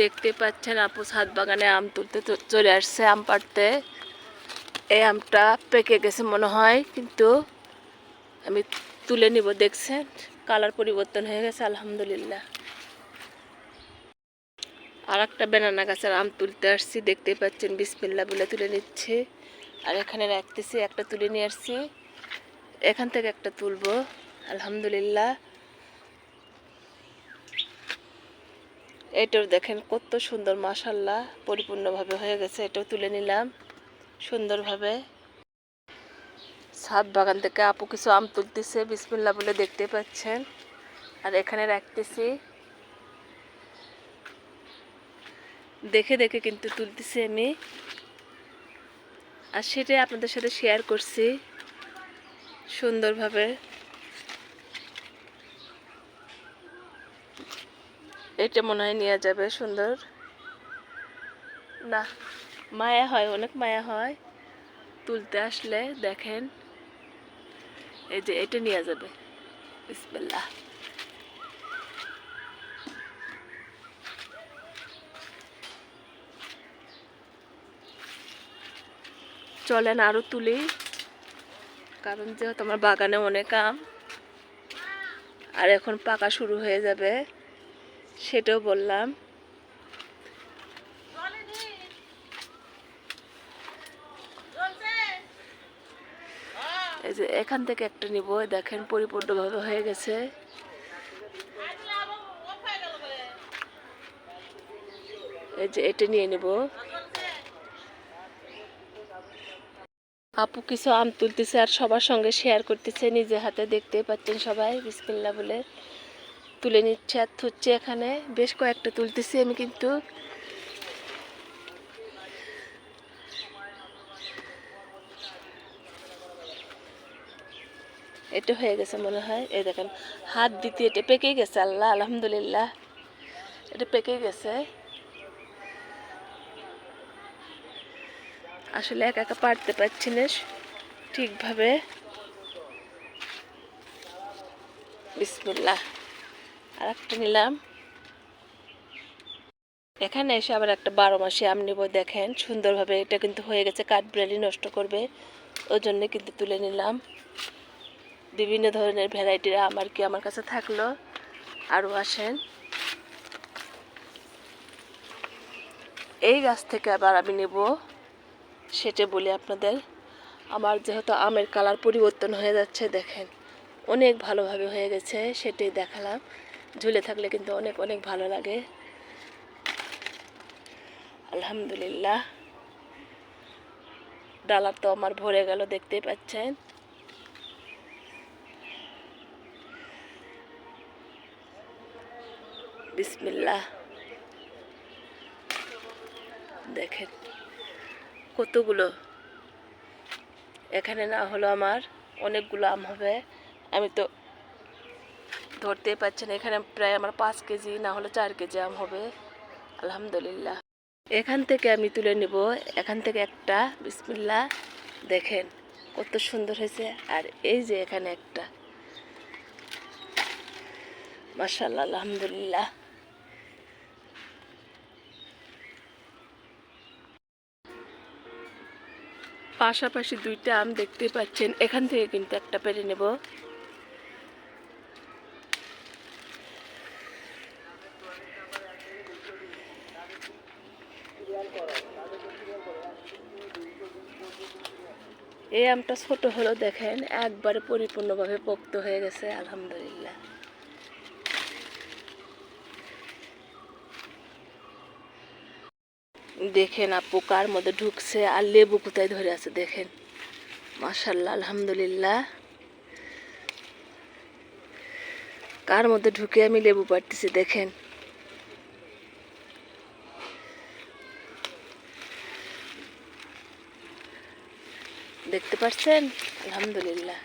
দেখতে পাচ্ছেন আপু, ছাদ বাগানে আম তুলতে চলে আসছে আম পাড়তে। এই আমটা পেকে গেছে মনে হয়, কিন্তু আমি তুলে নিব, দেখছেন? কালার পরিবর্তন হয়ে গেছে, আলহামদুলিল্লাহ। আর একটা বেনানা গাছের আম তুলতে আসছি দেখতেই পাচ্ছেন বিসমিল্লা বলে তুলে নিচ্ছে। আর এখানে রাখতেছি, একটা তুলে নিয়ে আসছি। এখান থেকে একটা তুলবো, আলহামদুলিল্লাহ। এটাও দেখেন কত সুন্দর মাশাল্লাহ পরিপূর্ণভাবে হয়ে গেছে, এটাও তুলে নিলাম সুন্দরভাবে। ছাদ বাগান থেকে আপু কিছু আম তুলতেছে বিসমিল্লা বলে দেখতে পাচ্ছেন। আর এখানে রাখতেছি। দেখে দেখে কিন্তু তুলতেছি আমি। আর সেটাই আপনাদের সাথে শেয়ার করছি সুন্দরভাবে। এটা মনে হয় নেওয়া যাবে, সুন্দর। না, মায়া হয়, অনেক মায়া হয়। তুলতে আসলে দেখেন, এই যে এটা নেওয়া যাবে। বিসমিল্লাহ। চলেন আরও তুলি, কারণ যেহেতু আমার বাগানে অনেক আম, আর এখন পাকা শুরু হয়ে যাবে। সেটাও বললাম। এই যে এখান থেকে একটা নিব দেখেন পরিপূর্ণভাবে হয়ে গেছে। এই যে এটা নিয়ে নেব। আপু কিছু আম তুলতেছে আর সবার সঙ্গে শেয়ার করতেছে, নিজে হাতে দেখতে পাচ্ছেন সবাই বিসমিল্লা বলে। তুলে নিচ্ছে আর থুচ্ছে এখানে। বেশ কয়েকটা তুলতেছি আমি কিন্তু। এটা হয়ে গেছে মনে হয়। এই দেখেন, হাত দিতে এটা পেকেই গেছে, আল্লাহ, আলহামদুলিল্লাহ। এটা পেকেই গেছে। আসলে একা একা পারতে পারছি না ঠিকভাবে। বিসমিল্লাহ। আর একটা নিলাম। এখানে এসে আবার একটা বারো মাসে আম নিব, দেখেন সুন্দরভাবে এটা কিন্তু হয়ে গেছে, কাঠবিড়ালি নষ্ট করবে, ওই জন্য কিন্তু তুলে নিলাম। বিভিন্ন ধরনের ভ্যারাইটির আম আর কি আমার কাছে থাকল, আরও আসেন। এই গাছ থেকে আবার আমি নেব, সেটা বলি আপনাদের। আমার যেহেতু আমের কালার পরিবর্তন হয়ে যাচ্ছে, দেখেন, অনেক ভালোভাবে হয়ে গেছে, সেটাই দেখালাম। ঝুলে থাকলে কিন্তু অনেক অনেক ভালো লাগে। আলহামদুলিল্লাহ। ডালার তো আমার ভরে গেল, দেখতেই পাচ্ছেন। বিসমিল্লাহ। দেখেন, কতগুলো। এখানে না হলো আমার অনেকগুলো আম হবে। আমি তো ধরতেই পারছেন, এখানে প্রায় আমার পাঁচ কেজি, না হলে চার কেজি আম হবে। আলহামদুলিল্লাহ। এখান থেকে আমি তুলে নেব, এখান থেকে একটা বিসমিল্লা দেখেন কত সুন্দর হয়েছে। আর এই যে এখানে একটা। মার্শাল্লাহ আলহামদুলিল্লাহ। পাশাপাশি দুইটা আম দেখতে পাচ্ছেন। এখান থেকে কিন্তু একটা পেরে নেব। এই আমটা ছোট হলো দেখেন একবারে পরিপূর্ণভাবে পোক্ত হয়ে গেছে, আলহামদুলিল্লাহ। দেখেন আপু কার মধ্যে ঢুকছে আর লেবু কোথায় ধরে আছে দেখেন। মাশাল্লাহ আলহামদুলিল্লাহ। কার মধ্যে ঢুকে আমি লেবু পাড়তেছি দেখেন। দেখতে পাচ্ছেন আলহামদুলিল্লাহ